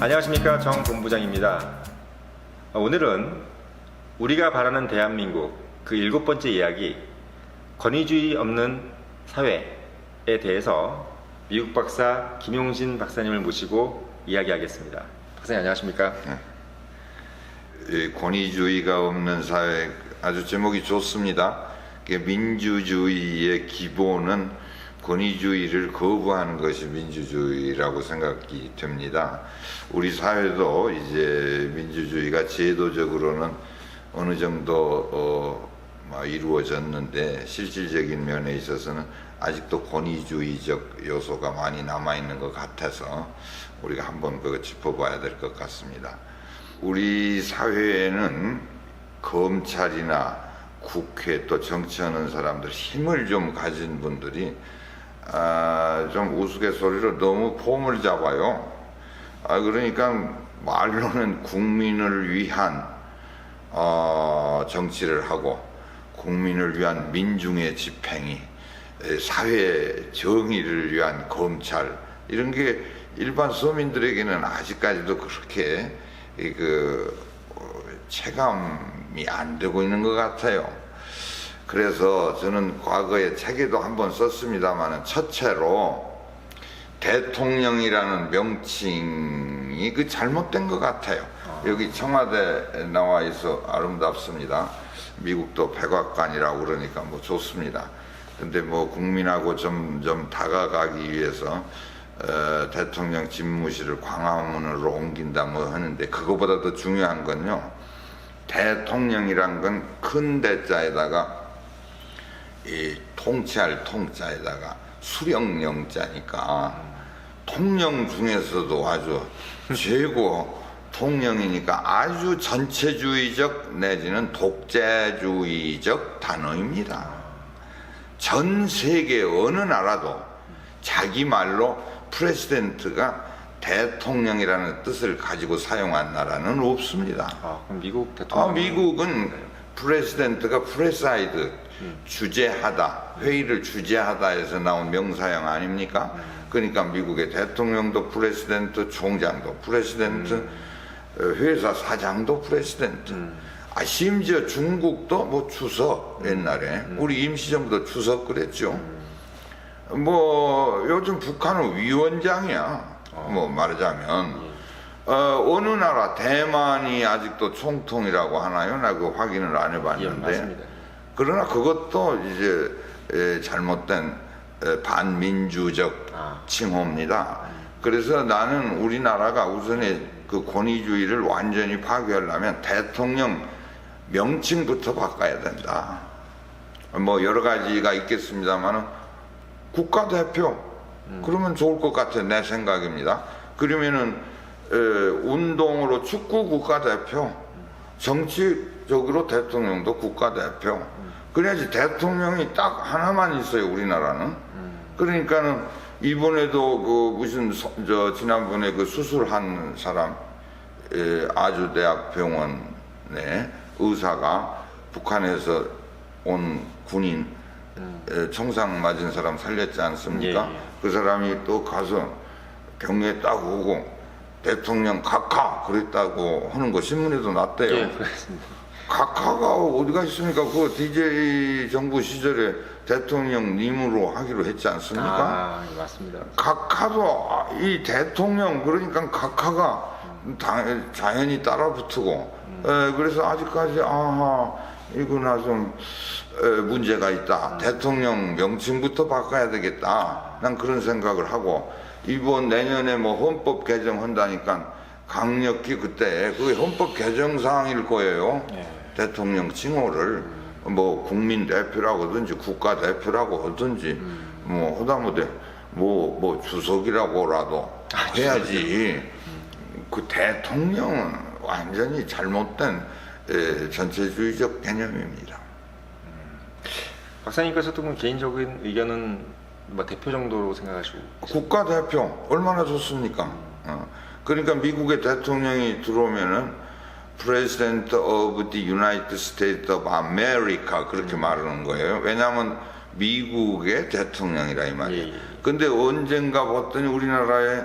안녕하십니까 정 본부장입니다. 어, 오늘은 우리가 바라는 대한민국 그 일곱 번째 이야기 권위주의 없는 사회에 대해서 미국 박사 김용신 박사님을 모시고 이야기하겠습니다. 박사님 안녕하십니까? 이 권위주의가 없는 사회 아주 제목이 좋습니다. 민주주의의 기본은 권위주의를 거부하는 것이 민주주의라고 생각이 됩니다. 우리 사회도 이제 민주주의가 제도적으로는 어느 정도 어, 뭐 이루어졌는데 실질적인 면에 있어서는 아직도 권위주의적 요소가 많이 남아 있는 것 같아서 우리가 한번 그거 짚어봐야 될 것 같습니다. 우리 사회에는 검찰이나 국회 또 정치하는 사람들 힘을 좀 가진 분들이 아, 좀 우스갯소리로 너무 폼을 잡아요. 아, 그러니까 말로는 국민을 위한 어, 정치를 하고 국민을 위한 민중의 집행이 에, 사회 정의를 위한 검찰 이런 게 일반 서민들에게는 아직까지도 그렇게 이그 어, 체감이 안 되고 있는 것 같아요. 그래서 저는 과거에 책에도 한번 썼습니다만은 첫째로 대통령이라는 명칭이 그 잘못된 것 같아요. 여기 청와대 나와 있어 아름답습니다. 미국도 백악관이라고 그러니까 뭐 좋습니다. 근데 뭐 국민하고 점점 다가가기 위해서 어, 대통령 집무실을 광화문으로 옮긴다 뭐 하는데 그거보다 더 중요한 건요. 대통령이란 건 큰 대자에다가 이 통치할 통자에다가 수령령자니까 통령 중에서도 아주 최고 통령이니까 아주 전체주의적 내지는 독재주의적 단어입니다. 전 세계 어느 나라도 자기 말로 프레시덴트가 대통령이라는 뜻을 가지고 사용한 나라는 없습니다. 아, 그럼 미국 대통령 아, 미국은 프레시덴트가 프레사이드 주재하다 회의를 주재하다에서 나온 명사형 아닙니까? 그러니까 미국의 대통령도 프레시덴트, 총장도 프레시덴트, 어, 회사 사장도 프레시덴트. 아 심지어 중국도 뭐 추석 옛날에. 우리 임시정부도 추석 그랬죠. 뭐 요즘 북한은 위원장이야. 뭐 말하자면 어, 어느 나라 대만이 아직도 총통이라고 하나요? 나 그 확인을 안 예, 해봤는데. 맞습니다. 그러나 그것도 이제 에, 잘못된 에, 반민주적 아. 칭호입니다. 그래서 나는 우리나라가 우선에 그 권위주의를 완전히 파괴하려면 대통령 명칭부터 바꿔야 된다. 뭐 여러 가지가 있겠습니다만은 국가대표 그러면 좋을 것 같아 내 생각입니다. 그러면은 에, 운동으로 축구 국가대표, 정치적으로 대통령도 국가대표. 그래야지 대통령이 딱 하나만 있어요 우리나라는. 그러니까는 이번에도 그 무슨 서- 저 지난번에 그 수술한 사람 에, 아주대학 병원에 의사가 북한에서 온 군인 에, 청상 맞은 사람 살렸지 않습니까? 예, 예. 그 사람이 또 가서 경례 딱 오고 대통령 각하 그랬다고 하는 거 신문에도 났대요. 예, 그렇습니다. 각하가 어디가 있습니까? 그 DJ 정부 시절에 대통령님으로 하기로 했지 않습니까? 아, 예, 맞습니다. 각하도 아, 이 대통령 그러니까 각하가 당- 자연히 따라 붙고 에, 그래서 아직까지 아하 이거나 좀 에, 문제가 있다 대통령 명칭부터 바꿔야 되겠다 난 그런 생각을 하고 이번 내년에 뭐 헌법 개정한다니까 강력히 그때 그게 헌법 개정 사항일 거예요. 예. 대통령 칭호를 뭐 국민 대표라고 하든지 국가 대표라고 하든지 뭐 하다못해 뭐, 뭐 주석이라고라도 해야지. 그 대통령은 완전히 잘못된 에, 전체주의적 개념입니다. 박사님께서도 그럼 개인적인 의견은 뭐 대표 정도로 생각하시고 국가 대표 얼마나 좋습니까? 어. 그러니까 미국의 대통령이 들어오면은 President of the United States of America 그렇게 말하는 거예요. 왜냐하면 미국의 대통령이라 이 말이에요. 예, 예. 근데 언젠가 봤더니 우리나라에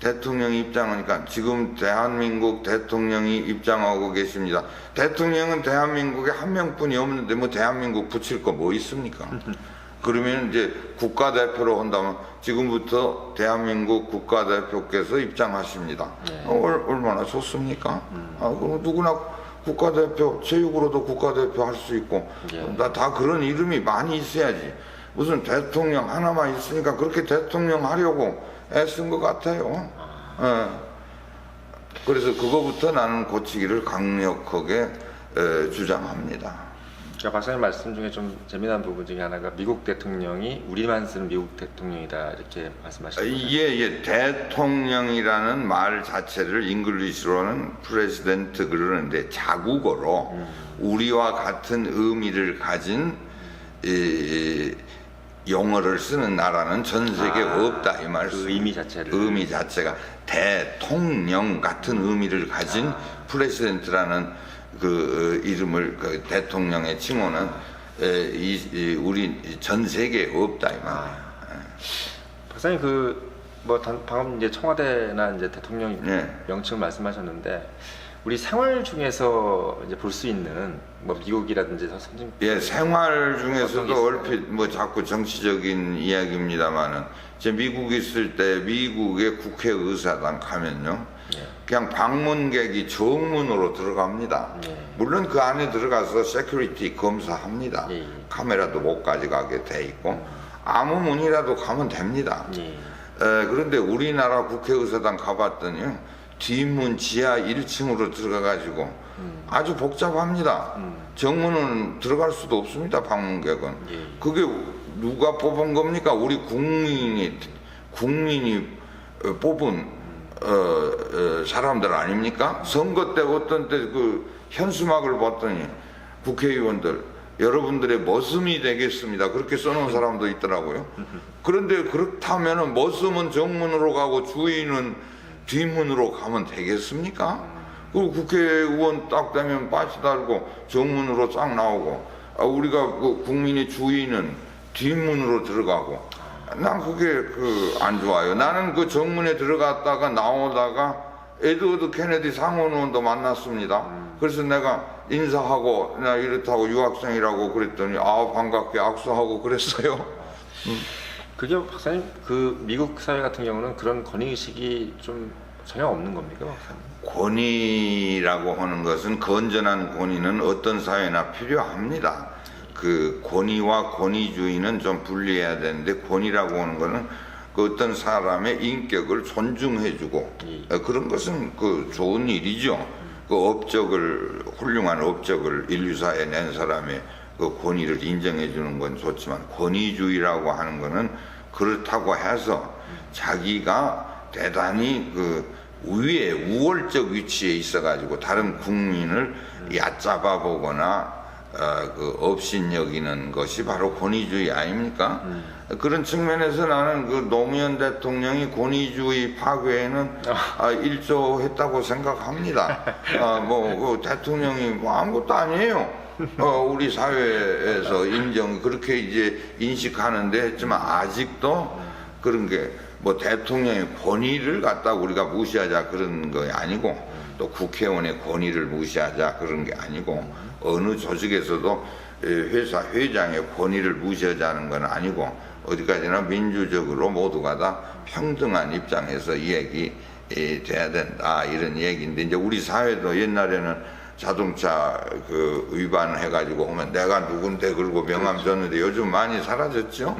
대통령이 입장하니까 지금 대한민국 대통령이 입장하고 계십니다. 대통령은 대한민국에 한 명뿐이 없는데 뭐 대한민국 붙일 거 뭐 있습니까? 그러면 이제 국가대표로 한다면 지금부터 대한민국 국가대표께서 입장하십니다. 네. 어, 얼, 얼마나 좋습니까? 아, 그럼 누구나 국가대표, 체육으로도 국가대표 할 수 있고, 예. 다, 다 그런 이름이 많이 있어야지. 무슨 대통령 하나만 있으니까 그렇게 대통령 하려고 애쓴 것 같아요. 예. 그래서 그거부터 나는 고치기를 강력하게 에, 주장합니다. 박사님 말씀 중에 좀 재미난 부분 중에 하나가 미국 대통령이 우리만 쓰는 미국 대통령이다 이렇게 거죠. 예, 예, 대통령이라는 말 자체를 잉글리시로는 프레시덴트 그러는데 자국어로 우리와 같은 의미를 가진 이, 용어를 쓰는 나라는 전 세계에 아, 없다 이 말씀. 그 의미 자체를. 의미 자체가 대통령 같은 의미를 가진 아. 프레시덴트라는 그 어, 이름을 그 대통령의 칭호는 에, 이, 이 우리 전 세계에 없다 이 말이에요. 박사님 그 뭐 방금 이제 청와대나 이제 대통령 네. 명칭을 말씀하셨는데 우리 생활 중에서 이제 볼 수 있는 뭐 미국이라든지 선진 예, 생활 중에서도? 얼핏 뭐 자꾸 정치적인 이야기입니다만은 제 미국 있을 때 미국의 국회 의사당 가면요. 예. 그냥 방문객이 정문으로 들어갑니다. 예. 물론 그 안에 들어가서 세큐리티 검사합니다. 예, 예. 카메라도 못 가져가게 돼 있고 아무 문이라도 가면 됩니다. 예. 에, 그런데 우리나라 국회의사당 가봤더니요 뒷문 지하 1층으로 들어가가지고 아주 복잡합니다. 음. 정문은 들어갈 수도 없습니다. 방문객은. 예. 그게 누가 뽑은 겁니까? 우리 국민이 국민이 어, 뽑은 어, 어, 사람들 아닙니까? 선거 때 어떤 때 그 현수막을 봤더니 국회의원들 여러분들의 머슴이 되겠습니다. 그렇게 써놓은 사람도 있더라고요. 그런데 그렇다면은 머슴은 정문으로 가고 주인은 뒷문으로 가면 되겠습니까? 그리고 국회의원 딱 되면 빠지 달고 정문으로 쫙 나오고 아, 우리가 그 국민의 주인은 뒷문으로 들어가고 난 그게 그 안 좋아요. 나는 그 정문에 들어갔다가 나오다가 에드워드 케네디 상원의원도 만났습니다. 그래서 내가 인사하고 나 이렇다고 유학생이라고 그랬더니 아 반갑게 악수하고 그랬어요. 그게 박사님 그 미국 사회 같은 경우는 그런 권위 의식이 좀 전혀 없는 겁니까, 박사님? 권위라고 하는 것은 건전한 권위는 어떤 사회나 필요합니다. 그 권위와 권위주의는 좀 분리해야 되는데 권위라고 하는 것은 그 어떤 사람의 인격을 존중해주고 예. 어, 그런 것은 그 좋은 일이죠. 그 업적을 훌륭한 업적을 인류사에 낸 사람의 그 권위를 인정해 주는 건 좋지만 권위주의라고 하는 것은 그렇다고 해서 자기가 대단히 그 위에 우월적 위치에 있어 가지고 다른 국민을 얕잡아 보거나 어, 그 업신 여기는 것이 바로 권위주의 아닙니까? 그런 측면에서 나는 그 노무현 대통령이 권위주의 파괴에는 아, 일조했다고 생각합니다. 아, 뭐, 그 대통령이 뭐 아무것도 아니에요. 어, 우리 사회에서 인정, 그렇게 이제 인식하는데 했지만 아직도 그런 게 뭐 대통령의 권위를 갖다 우리가 무시하자 그런 거 아니고 또 국회의원의 권위를 무시하자 그런 게 아니고 어느 조직에서도 에, 회사 회장의 권위를 무시하자는 건 아니고 어디까지나 민주적으로 모두가 다 평등한 입장에서 이야기 에, 돼야 된다 이런 얘기인데 이제 우리 사회도 옛날에는 자동차 그 위반해 가지고 오면 내가 누군데 그러고 명함 줬는데 요즘 많이 사라졌죠.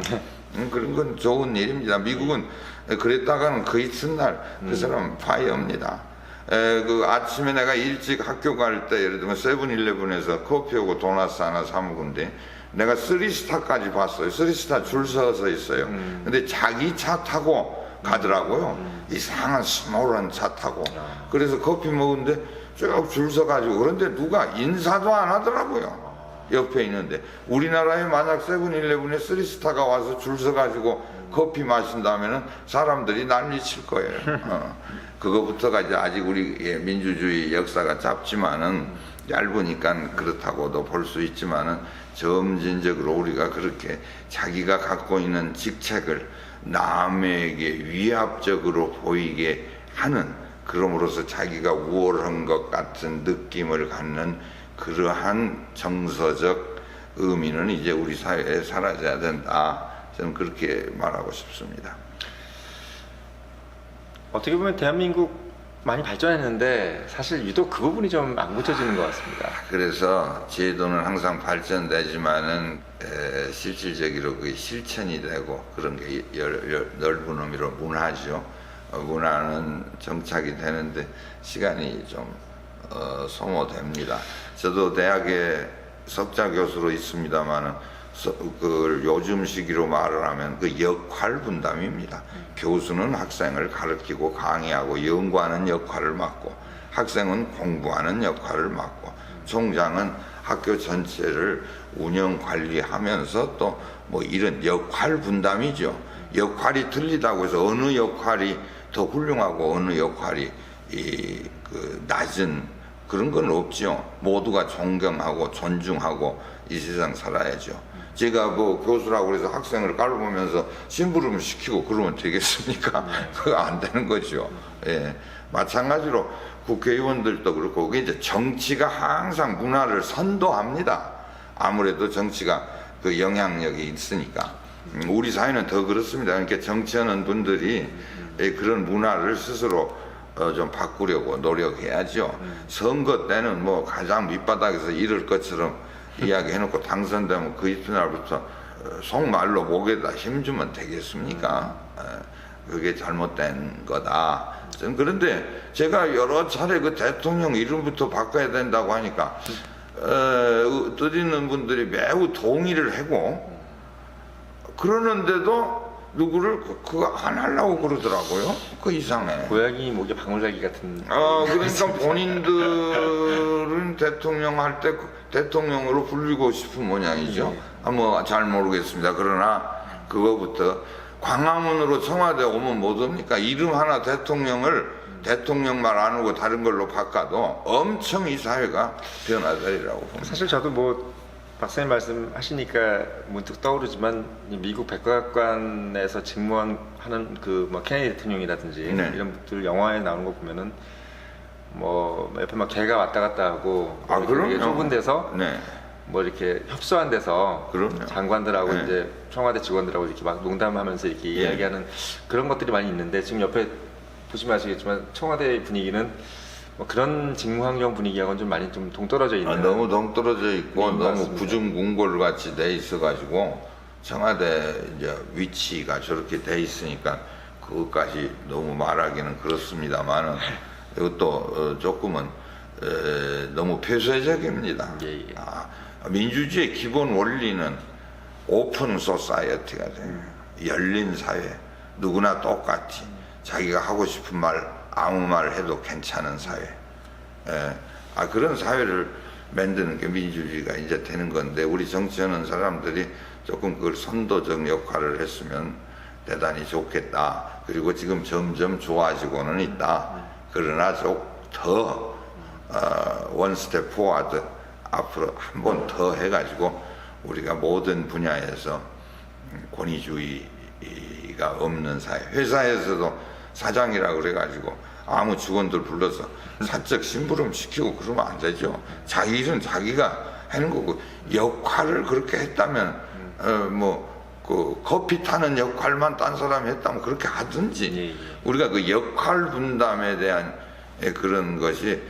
음, 그런 건 좋은 일입니다. 미국은 그랬다가는 그 이튿날 그 사람 파이어입니다. 에, 그 아침에 내가 일찍 학교 갈 때 예를 들면 세븐일레븐에서 커피하고 도넛 하나 사 먹은데 내가 쓰리스타까지 봤어요. 쓰리스타 줄 서서 있어요. 근데 자기 차 타고 가더라고요. 이상한 스몰한 차 타고. 그래서 커피 먹는데 쭉 줄 서가지고 그런데 누가 인사도 안 하더라고요. 옆에 있는데 우리나라에 만약 세븐일레븐에 쓰리스타가 와서 줄 서가지고 커피 마신다면은 사람들이 난리 칠 거예요. 어. 그거부터가 이제 아직 우리 의 민주주의 역사가 짧지만은 얇으니까 그렇다고도 볼 수 있지만은 점진적으로 우리가 그렇게 자기가 갖고 있는 직책을 남에게 위압적으로 보이게 하는 그럼으로써 자기가 우월한 것 같은 느낌을 갖는 그러한 정서적 의미는 이제 우리 사회에 사라져야 된다. 저는 그렇게 말하고 싶습니다. 어떻게 보면 대한민국 많이 발전했는데 사실 유독 그 부분이 좀 안 고쳐지는 것 같습니다. 그래서 제도는 항상 발전되지만은 에, 실질적으로 그 실천이 되고 그런 게 열- 열- 넓은 의미로 문화죠. 어, 문화는 정착이 되는데 시간이 좀 어, 소모됩니다. 저도 대학에 석자 교수로 있습니다만은 그걸 요즘 시기로 말을 하면 그 역할 분담입니다. 교수는 학생을 가르치고 강의하고 연구하는 역할을 맡고 학생은 공부하는 역할을 맡고 총장은 학교 전체를 운영 관리하면서 또 뭐 이런 역할 분담이죠. 역할이 틀리다고 해서 어느 역할이 더 훌륭하고 어느 역할이 이 그 낮은 그런 건 없죠. 모두가 존경하고 존중하고 이 세상 살아야죠. 제가 뭐 교수라고 해서 학생을 깔보면서 심부름 시키고 그러면 되겠습니까? 그거 안 되는 거죠. 예. 마찬가지로 국회의원들도 그렇고 그게 이제 정치가 항상 문화를 선도합니다. 아무래도 정치가 그 영향력이 있으니까. 음, 우리 사회는 더 그렇습니다. 그러니까 정치하는 분들이 예, 그런 문화를 스스로 어, 좀 바꾸려고 노력해야죠. 선거 때는 뭐 가장 밑바닥에서 이럴 것처럼 이야기해놓고 당선되면 그 이튿날부터 어, 속말로 목에다 힘주면 되겠습니까? 에, 그게 잘못된 거다. 저는 그런데 제가 여러 차례 그 대통령 이름부터 바꿔야 된다고 하니까 어, 뜻 있는 분들이 매우 동의를 하고 그러는데도 누구를 그- 그거 안 하려고 그러더라고요. 그 이상해. 고양이 목에 방울나기 같은. 아, 그러니까 본인들은 대통령 할 때 대통령으로 불리고 싶은 모양이죠. 네. 아, 뭐 잘 모르겠습니다. 그러나 그거부터 광화문으로 청와대 오면 못 옵니까? 이름 하나 대통령을 대통령 말 안 하고 다른 걸로 바꿔도 엄청 이 사회가 변화되리라고 봅니다. 사실 저도 뭐 박사님 말씀하시니까 문득 떠오르지만 이 미국 백악관에서 직무하는 그뭐 케네디 대통령이라든지 네. 이런 분들 영화에 나오는 거 보면은 뭐 옆에 막 개가 왔다 갔다 하고 아, 그럼요. 좁은 데서 네. 뭐 이렇게 협소한 데서 그럼요. 장관들하고 네. 이제 청와대 직원들하고 이렇게 막 농담하면서 이렇게 예. 이야기하는 그런 것들이 많이 있는데 지금 옆에 보시면 아시겠지만 청와대 분위기는 뭐 그런 직무 환경 분위기하고는 좀 많이 좀 동떨어져 있는 아, 너무 동떨어져 있고 네, 너무 맞습니다. 구중궁궐 같이 돼 있어가지고 청와대 이제 위치가 저렇게 돼 있으니까 그것까지 너무 말하기는 그렇습니다만은 이것도 어, 조금은 에, 너무 폐쇄적입니다. 예, 예. 아, 민주주의의 기본 원리는 오픈 소사이어티가 돼요. 열린 사회. 누구나 똑같이 자기가 하고 싶은 말 아무 말 해도 괜찮은 사회. 예. 아 그런 사회를 만드는 게 민주주의가 이제 되는 건데 우리 정치하는 사람들이 조금 그걸 선도적 역할을 했으면 대단히 좋겠다. 그리고 지금 점점 좋아지고는 있다. 그러나 좀더 어, 원스텝 포워드 앞으로 한 번 더 해가지고 우리가 모든 분야에서 음, 권위주의가 없는 사회. 회사에서도 사장이라 그래가지고 아무 직원들 불러서 사적 심부름 시키고 그러면 안 되죠. 자기 일은 자기가 하는 거고 역할을 그렇게 했다면 어 뭐 그 커피 타는 역할만 딴 사람이 했다면 그렇게 하든지 예, 예. 우리가 그 역할 분담에 대한 예, 그런 것이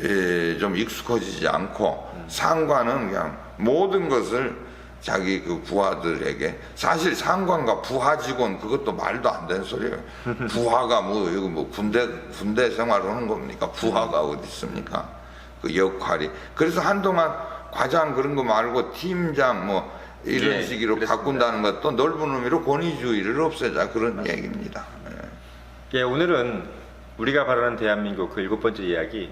예, 좀 익숙해지지 않고 상관은 그냥 모든 것을 자기 그 부하들에게 사실 상관과 부하 직원 그것도 말도 안 되는 소리예요. 부하가 뭐 이거 뭐 군대 군대 생활하는 겁니까? 부하가 어디 있습니까? 그 역할이 그래서 한동안 과장 그런 거 말고 팀장 뭐 이런 예, 식으로 그랬습니다. 바꾼다는 것도 넓은 의미로 권위주의를 없애자 그런 얘기입니다. 예. 예, 오늘은 우리가 바라는 대한민국 그 일곱 번째 이야기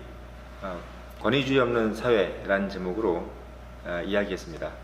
어, 권위주의 없는 사회라는 제목으로 어, 이야기했습니다.